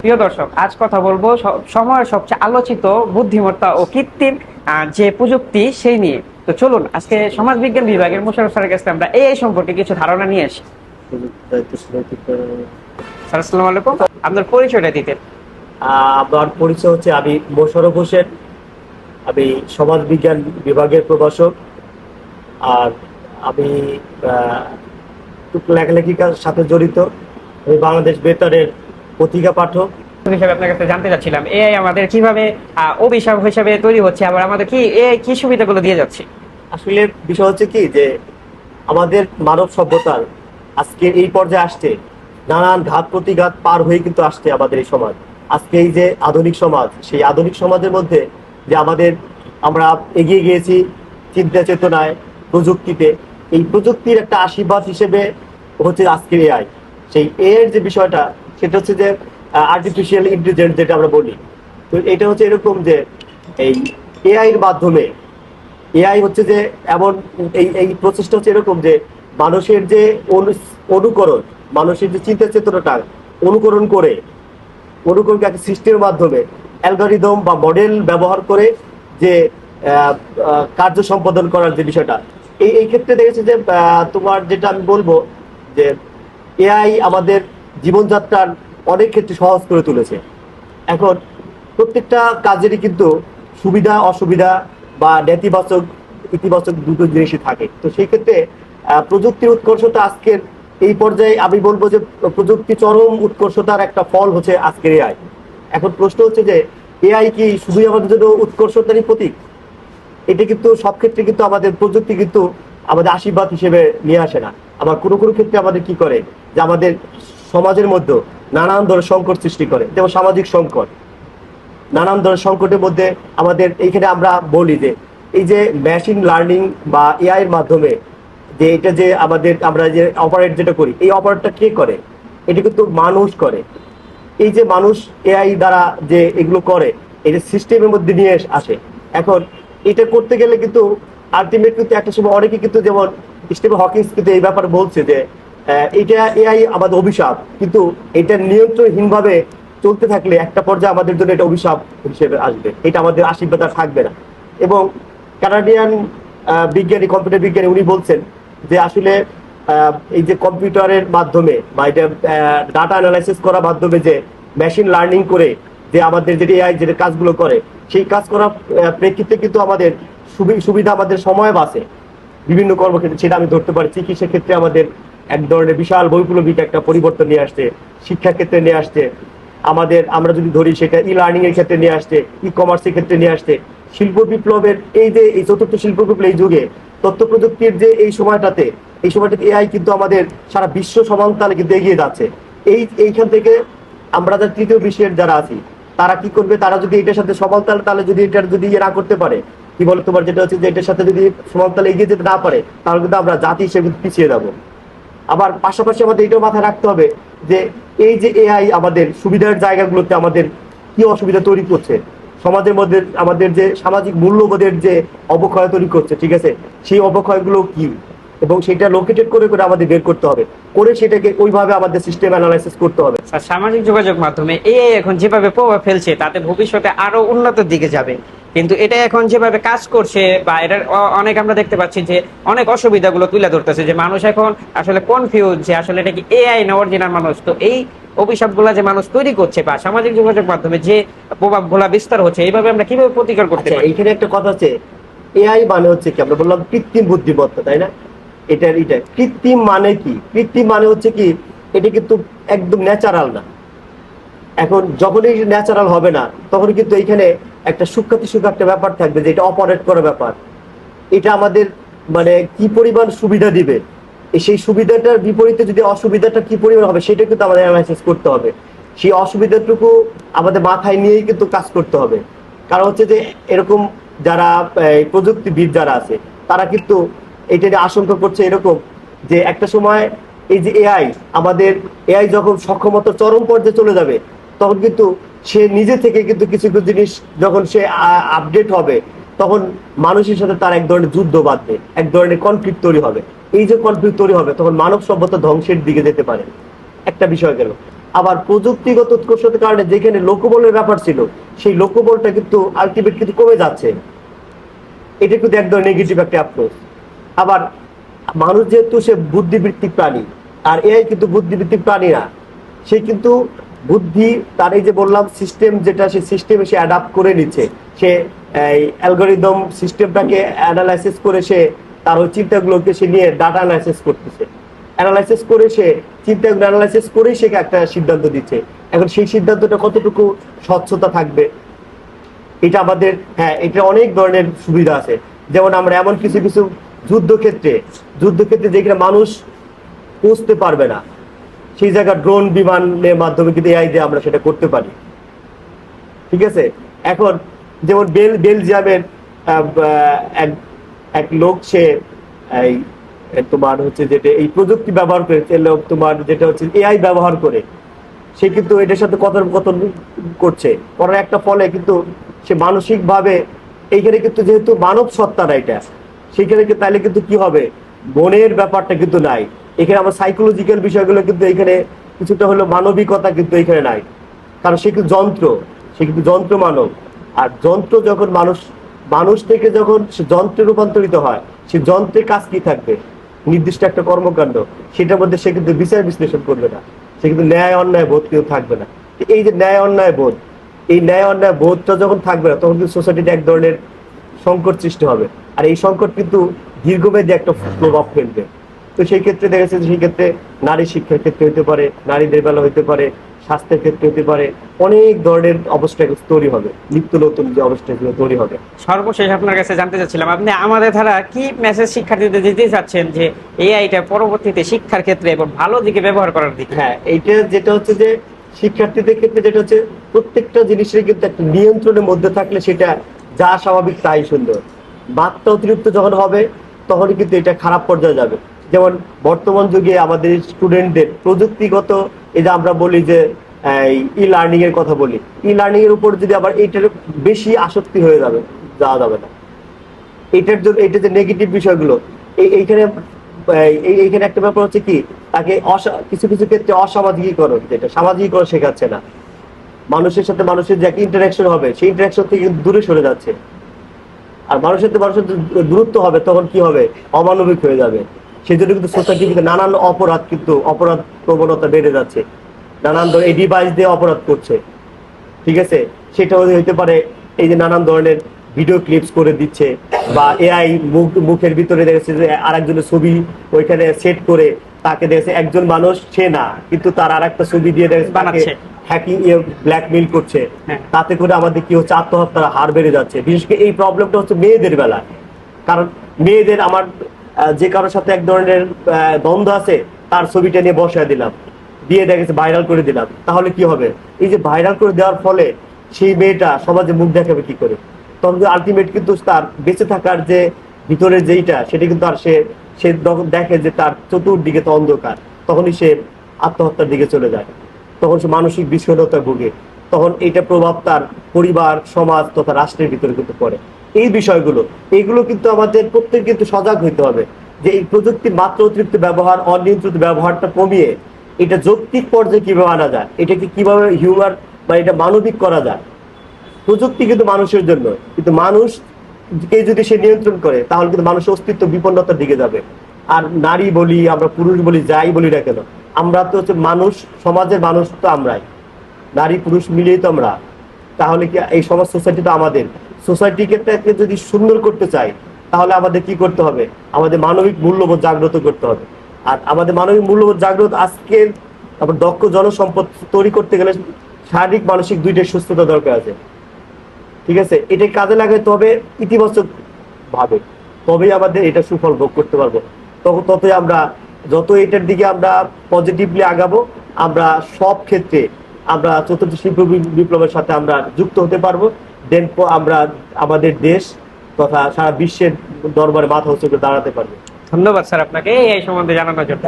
প্রিয় দর্শক, আজ কথা বলব সময়ের সবচেয়ে আলোচিত বুদ্ধিমত্তা ও কৃত্রিম যে প্রযুক্তি সেই নিয়ে। তো চলুন, আজকে সমাজ বিজ্ঞান বিভাগের মোশারফ স্যারের কাছে আমরা এই সম্পর্কে কিছু ধারণা নিয়ে আসি। স্যার, আসসালামু আলাইকুম। আপনার পরিচয়টা দিতেন। আমার পরিচয় হচ্ছে আমি মোশারফ হোসেন। আমি সমাজ বিজ্ঞান বিভাগের প্রভাষক। আর আমি লেখালেখিকার সাথে জড়িত। আমি বাংলাদেশ বেতারের পত্রিকা পাঠক। হিসাবে আপনার কাছে জানতে চাচ্ছিলাম এআই আমাদের কীভাবে অভিশাপ হিসাবে তৈরি হচ্ছে আবার আমাদের কি এআই কি সুবিধাগুলো দিয়ে যাচ্ছে? আসলে বিষয় হচ্ছে কি যে আমাদের মানব সভ্যতার আজকে এই পর্যায়ে আসছে নানান ঘাত প্রতিঘাত পার হয়ে কিন্তু আসছে আমাদের এই সমাজ। আজকে এই যে আধুনিক সমাজ সেই আধুনিক সমাজের মধ্যে যে আমাদের আমরা এগিয়ে গিয়েছি চিন্তা চেতনায় প্রযুক্তিতে এই প্রযুক্তির একটা আশীর্বাদ হিসেবে হচ্ছে আজকের এআই। সেই এর যে বিষয়টা সেটা হচ্ছে যে আর্টিফিশিয়াল ইন্টেলিজেন্স যেটা আমরা বলি। তো এটা হচ্ছে এরকম যে, এই এআই এর মাধ্যমে এআই হচ্ছে যে এমন, এই এই প্রচেষ্টা হচ্ছে এরকম যে, মানুষের যে অনু- অনুকরণ, মানুষের যে চিন্তা চেতনাটা অনুকরণ করে, অনুকরণ একটা সিস্টেমের মাধ্যমে অ্যালগোরিদম বা মডেল ব্যবহার করে যে কার্য সম্পাদন করার যে বিষয়টা। এই এই ক্ষেত্রে দেখেছি যে তোমার যেটা আমি বলব যে এআই আমাদের জীবনযাত্রার অনেক ক্ষেত্রে সহজ করে তুলেছে। এখন প্রত্যেকটা কাজেরই কিন্তু সুবিধা, অসুবিধা বা নেতিবাচক, ইতিবাচক দুটো জিনিসই থাকে। তো সেই ক্ষেত্রে প্রযুক্তির উৎকর্ষতা আজকের এই পর্যায়ে আমি বলব যে, প্রযুক্তি চরম উৎকর্ষতার একটা ফল হচ্ছে আজকের এআই এখন প্রশ্ন হচ্ছে যে এআই কি শুধুই আমাদের জন্য উৎকর্ষতারই প্রতীক? এটা কিন্তু সব ক্ষেত্রে কিন্তু আমাদের প্রযুক্তি কিন্তু আমাদের আশীর্বাদ হিসেবে নিয়ে আসে না। আবার কোনো কোনো ক্ষেত্রে আমাদের কি করে? যে আমাদের সমাজের মধ্যে নানান ধরনের সংকট সৃষ্টি করে। যেমন সামাজিক সংকট। নানান ধরনের সংকটের মধ্যে আমাদের এইখানে আমরা বলি যে, এই যে মেশিন লার্নিং বা এআই এর মাধ্যমে যে এটা যে আমাদের, আমরা যে অপারেট যেটা করি, এই অপারেটটা কে করে? এটা কিন্তু মানুষ করে। এই যে মানুষ এআই দ্বারা যে এগুলো করে এই সিস্টেমের মধ্যে নিয়ে আসে। এখন এটা করতে গেলে কিন্তু আলটিমেট কিন্তু একটা সময় অনেকে কিন্তু যেমন স্টিভেন হকিংস কিন্তু এই ব্যাপারে বলছে যে এটা এআই আমাদের অভিশাপ। কিন্তু এটা নিয়ন্ত্রণহীনভাবে চলতে থাকলে একটা পর্যায়ে আমাদের জন্য এটা অভিশাপ হিসেবে আসবে। এটা আমাদের আশীর্বাদ আর থাকবে না। এবং কানাডিয়ান বিজ্ঞানী কম্পিউটার বিজ্ঞানী উনি বলছেন যে আসলে এই যে কম্পিউটারের মাধ্যমে বা এটা ডাটা অ্যানালাইসিস করার মাধ্যমে যে মেশিন লার্নিং করে যে আমাদের যে এআই যে কাজগুলো করে, সেই কাজ করার প্রেক্ষিতে কিন্তু আমাদের সুবি- সুবিধা আমাদের সময় বাঁচে। বিভিন্ন কর্মক্ষেত্রে সেটা আমি ধরতে পারি চিকিৎসা ক্ষেত্রে আমাদের এক ধরনের বিশাল বৈপ্লবিক একটা পরিবর্তন নিয়ে আসছে শিক্ষা ক্ষেত্রে নিয়ে আসছে। আমাদের, আমরা যদি ধরি সেটা ই লার্নিং এর ক্ষেত্রে নিয়ে আসছে ই কমার্সের ক্ষেত্রে নিয়ে আসছে। শিল্প বিপ্লবের এই যে, এই চতুর্থ শিল্প বিপ্লব এই যুগে, তথ্য প্রযুক্তির যে এই সময়টাতে এই সময়টাতে এআই কিন্তু আমাদের সারা বিশ্ব সমান্তরালে কিন্তু এগিয়ে যাচ্ছে। এই, এইখান থেকে আমরা যারা তৃতীয় বিশ্বের যারা আছি, তারা কি করবে? তারা যদি এটার সাথে সমান্তরাল, তাহলে যদি এটার যদি ইয়ে না করতে পারে, কি বলে তোমার? যেটা হচ্ছে যে এটার সাথে যদি সমান্তরালে এগিয়ে যেতে না পারে, তাহলে কিন্তু আমরা জাতি হিসেবে পিছিয়ে যাব। আবার পাশাপাশি আমাদের এটাও মাথায় রাখতে হবে যে এই যে এআই আমাদের সুবিধার জায়গাগুলোতে আমাদের কি অসুবিধা তৈরি করছে, সমাজের মধ্যে আমাদের যে সামাজিক মূল্যবোধের যে অবক্ষয় তৈরি করছে, ঠিক আছে? সেই অবক্ষয়গুলো কি? এবং সেটা লোকেটেড করে করে আমাদের বের করতে হবে, করে সেটাকে ওইভাবে আমাদের সিস্টেম অ্যানালাইসিস করতে হবে। সামাজিক যোগাযোগ মাধ্যমে এআই এখন যেভাবে প্রভাব ফেলছে, তাতে ভবিষ্যতে আরও উন্নতির দিকে যাবে। কিন্তু এটা এখন যেভাবে কাজ করছে বা এটার অনেক আমরা দেখতে পাচ্ছি যে অনেক অসুবিধাগুলো তুলে ধরতেছে যে মানুষ এখন আসলে কনফিউজ যে আসলে এটা কি এআই না অরিজিনাল মানুষ? তো এই অভিশাপগুলা যে মানুষ তৈরি করছে বা সামাজিক যোগাযোগ মাধ্যমে যে প্রভাবগুলা বিস্তার হচ্ছে এইভাবে আমরা কীভাবে প্রতিকার করতে আচ্ছা পারি? এইখানে একটা কথা আছে এআই মানে হচ্ছে কি? আমরা বললাম কৃত্রিম বুদ্ধিমত্তা তাই না? এটা এটা। কৃত্রিম মানে কি? কৃত্রিম মানে হচ্ছে কি? এটা কিন্তু একদম ন্যাচারাল না। এখন যখনই ন্যাচারাল হবে না তখন কিন্তু এইখানে একটা সুখ্যাতি সুখ একটা ব্যাপার থাকবে যে এটা অপারেট করার ব্যাপার। এটা আমাদের মানে কি পরিমাণ সুবিধা দিবে? সেই সুবিধাটার বিপরীতে যদি অসুবিধাটা কি পরিমাণ হবে, সেটা কিন্তু আমাদের অ্যানালাইসিস করতে হবে। সেই অসুবিধাটুকু আমাদের মাথায় নিয়েই কিন্তু কাজ করতে হবে। কারণ হচ্ছে যে এরকম যারা প্রযুক্তিবিদ যারা আছে, তারা কিন্তু এটা নিয়ে আশঙ্কা করছে এরকম যে একটা সময় এই যে এআই আমাদের এআই যখন সক্ষমতা চরম পর্যায়ে চলে যাবে, তখন কিন্তু সে নিজে থেকে কিন্তু কিছু কিছু জিনিস যখন সে আপডেট হবে, তখন মানুষের সাথে তার এক ধরনের যুদ্ধ বাঁধবে, এক ধরনের কনফ্লিক্ট তৈরি হবে। এই যে কনফ্লিক্ট তৈরি হবে, তখন মানব সভ্যতা ধ্বংসের দিকে যেতে পারে। একটা বিষয় গেল। আবার প্রযুক্তিগত উৎকর্ষতার কারণে যেখানে লোকবলের ব্যাপার ছিল, সেই লোকবলটা কিন্তু আলটিমেট কিন্তু কমে যাচ্ছে। এটা কিন্তু একদম নেগেটিভ একটা অ্যাপ্রোচ আবার মানুষ যেহেতু সে বুদ্ধিবৃত্তিক প্রাণী, আর এআই কিন্তু বুদ্ধিবৃত্তিক প্রাণী না, সে কিন্তু বুদ্ধি, তার এই যে বললাম সিস্টেম যেটা, সে সিস্টেমে সে অ্যাডাপ্ট করে নিচ্ছে। সে, এই অ্যালগোরিদম সিস্টেমটাকে অ্যানালাইসিস করে সে তার ওই চিন্তাগুলোকে সে নিয়ে ডাটা অ্যানালাইসিস করতেছে। অ্যানালাইসিস করে সে চিন্তাগুলো অ্যানালাইসিস করেই সে একটা সিদ্ধান্ত দিচ্ছে এখন সেই সিদ্ধান্তটা কতটুকু স্বচ্ছতা থাকবে? এটা আমাদের হ্যাঁ এটা অনেক ধরনের সুবিধা আছে। যেমন আমরা এমন কিছু কিছু যুদ্ধক্ষেত্রে যুদ্ধক্ষেত্রে যেখানে মানুষ পৌঁছতে পারবে না সেই জায়গায় ড্রোন বিমানের মাধ্যমে কিন্তু এআই দিয়ে আমরা সেটা করতে পারি। ঠিক আছে? এখন যেমন বেল, বেলজিয়ামের এক লোক সে, এই, তোমার হচ্ছে যেটা এই প্রযুক্তি ব্যবহার করে তোমার যেটা হচ্ছে এআই ব্যবহার করে, সে কিন্তু এটার সাথে কথোপকথন করছে। করার একটা ফলে কিন্তু সে মানসিক ভাবে এইখানে কিন্তু যেহেতু মানব সত্তা এটা সেখানে তাহলে কিন্তু কি হবে? মনের ব্যাপারটা কিন্তু নাই। এখানে আমার সাইকোলজিক্যাল বিষয়গুলো কিন্তু এখানে কিছুটা হলো মানবিকতা কিন্তু এখানে নাই। কারণ সে কিন্তু যন্ত্র, সে কিন্তু যন্ত্র মানব। আর যন্ত্র যখন মানুষ মানুষ থেকে যখন সে যন্ত্রে রূপান্তরিত হয়, সে যন্ত্রের কাজ কি থাকবে? নির্দিষ্ট একটা কর্মকাণ্ড। সেটার মধ্যে সে কিন্তু বিচার বিশ্লেষণ করবে না। সে কিন্তু ন্যায় অন্যায় বোধ কেউ থাকবে না। এই যে ন্যায় অন্যায় বোধ, এই ন্যায় অন্যায় বোধটা যখন থাকবে না, তখন কিন্তু সোসাইটিতে এক ধরনের সংকট সৃষ্টি হবে। আর এই সংকট কিন্তু দীর্ঘমেয়াদী একটা প্রভাব ফেলবে। তো সেই ক্ষেত্রে দেখা যাচ্ছে যে সেই ক্ষেত্রে নারী শিক্ষার ক্ষেত্রে হতে পারে নারীদের বেলা হতে পারে স্বাস্থ্যের ক্ষেত্রে হতে পারে অনেক ধরনের অবস্থা তৈরি হবে নিত্য নতুন যে অবস্থাগুলো তৈরি হবে। সর্বশেষ আপনার কাছে জানতে চাচ্ছিলাম আপনি আমাদের ধারা কি মেসেজ শিক্ষার্থীদের দিতে চাচ্ছেন যে এআইটা পরবর্তীতে শিক্ষার ক্ষেত্রে এবং ভালো দিকে ব্যবহার করার দিকে? হ্যাঁ এইটা যেটা হচ্ছে যে শিক্ষার্থীদের ক্ষেত্রে যেটা হচ্ছে প্রত্যেকটা জিনিসের কিন্তু একটা নিয়ন্ত্রণের মধ্যে থাকলে সেটা যা স্বাভাবিক তাই সুন্দর। মাত্রা অতিরিক্ত যখন হবে তখন কিন্তু এটা খারাপ পর্যায়ে যাবে। যেমন বর্তমান যুগে আমাদের স্টুডেন্টদের প্রযুক্তিগত এই যে আমরা বলি যে ই লার্নিং এর কথা বলি ই লার্নিং এর উপর যদি আবার এইটার বেশি আসক্তি হয়ে যাবে, যাওয়া যাবে না। এটার জন্য এটা যে নেগেটিভ বিষয়গুলো এইখানে, এই- এই- এইখানে একটা ব্যাপার হচ্ছে কি, তাকে কিছু কিছু ক্ষেত্রে অসামাজিকীকরণ, যেটা সামাজিকীকরণ শেখাচ্ছে না। মানুষের সাথে মানুষের যে একটা ইন্টারাকশন হবে, সেই ইন্টারাকশন থেকে দূরে সরে যাচ্ছে। আর মানুষের সাথে মানুষের দূরত্ব হবে, তখন কি হবে? অমানবিক হয়ে যাবে। সেই জন্য কিন্তু সোসাইটি কিন্তু নানান অপরাধ কিন্তু অপরাধ প্রবণতা বেড়ে যাচ্ছে। নানান ধরনের এই ডিভাইস দিয়ে অপরাধ করছে। ঠিক আছে? সেটা হতে- হতে পারে এই যে নানান ধরনের ভিডিও ক্লিপস করে দিচ্ছে বা এআই মুখ মুখের ভিতরে দেখেছে যে আরেকজনের ছবি ওইখানে সেট করে তাকে দেখেছে একজন মানুষ সে না। কিন্তু তার আর একটা ছবি দিয়ে দেখেছে বানাচ্ছে। হ্যাকিং ব্ল্যাকমেইল করছে। হ্যাঁ। তাতে করে আমাদের কি হচ্ছে? আত্মহত্যার হার বেড়ে যাচ্ছে। বিশেষ করে এই প্রবলেমটা হচ্ছে মেয়েদের বেলায়। কারণ মেয়েদের আমার যে কারোর সাথে এক ধরনের দ্বন্দ্ব আছে, তার ছবিটা নিয়ে বসায় দিলাম। দিয়ে দেখেছে ভাইরাল করে দিলাম। তাহলে কি হবে? এই যে ভাইরাল করে দেওয়ার ফলে সেই মেয়েটা সমাজে মুখ দেখাবে কি করে? তখন আলটিমেট কিন্তু তার বেঁচে থাকার যে ভিতরের যেইটা, সেটা কিন্তু আর সে সে দেখে যে তার চতুর্দিকে তো অন্ধকার, তখনই সে আত্মহত্যার দিকে চলে যায়। তখন সে মানসিক বিষণ্ণতায় ভুগে। তখন এটা প্রভাব তার পরিবার, সমাজ তথা রাষ্ট্রের ভিতরে কিন্তু পড়ে। এই বিষয়গুলো, এইগুলো কিন্তু আমাদের প্রত্যেক কিন্তু সজাগ হইতে হবে যে এই প্রযুক্তি মাত্র অতিরিক্ত ব্যবহার, অনিয়ন্ত্রিত ব্যবহারটা কমিয়ে এটা যৌক্তিক পর্যায়ে কীভাবে আনা যায়, এটাকে কীভাবে হিউমার বা এটা মানবিক করা যায়। প্রযুক্তি কিন্তু মানুষের জন্য, কিন্তু মানুষ কে যদি সে নিয়ন্ত্রণ করে, তাহলে কিন্তু মানুষের অস্তিত্ব বিপন্নতার দিকে যাবে। আর নারী বলি, আমরা পুরুষ বলি, যাই বলি না কেন, আমরা তো হচ্ছে মানুষ, সমাজের মানুষ তো আমরাই। নারী, পুরুষ মিলিয়েই তো আমরা। তাহলে কি এই সমাজ সোসাইটি তো আমাদের। সোসাইটিকে যদি সুন্দর করতে চাই তাহলে আমাদের কি করতে হবে? আমাদের মানবিক মূল্যবোধ জাগ্রত করতে হবে। আর আমাদের মানবিক মূল্যবোধ জাগ্রত আজকের আবার দক্ষ জনসম্পদ তৈরি করতে গেলে শারীরিক, মানসিক দুইটাই সুস্থতা দরকার আছে। ঠিক আছে? এটা কাজে লাগাতে হবে ইতিবাচক ভাবে, তবেই আমাদের এটা সুফল ভোগ করতে পারব। তখন ততই আমরা, যত এটার দিকে আমরা পজিটিভলি আগাবো, আমরা সব ক্ষেত্রে আমরা চতুর্থ শিল্প বিপ্লবের সাথে আমরা যুক্ত হতে পারব। দেন আমরা আমাদের দেশ তথা সারা বিশ্বের দরবারে মাথা হচ্ছে দাঁড়াতে পারব। ধন্যবাদ স্যার আপনাকে এই সম্বন্ধে জানানোর জন্য।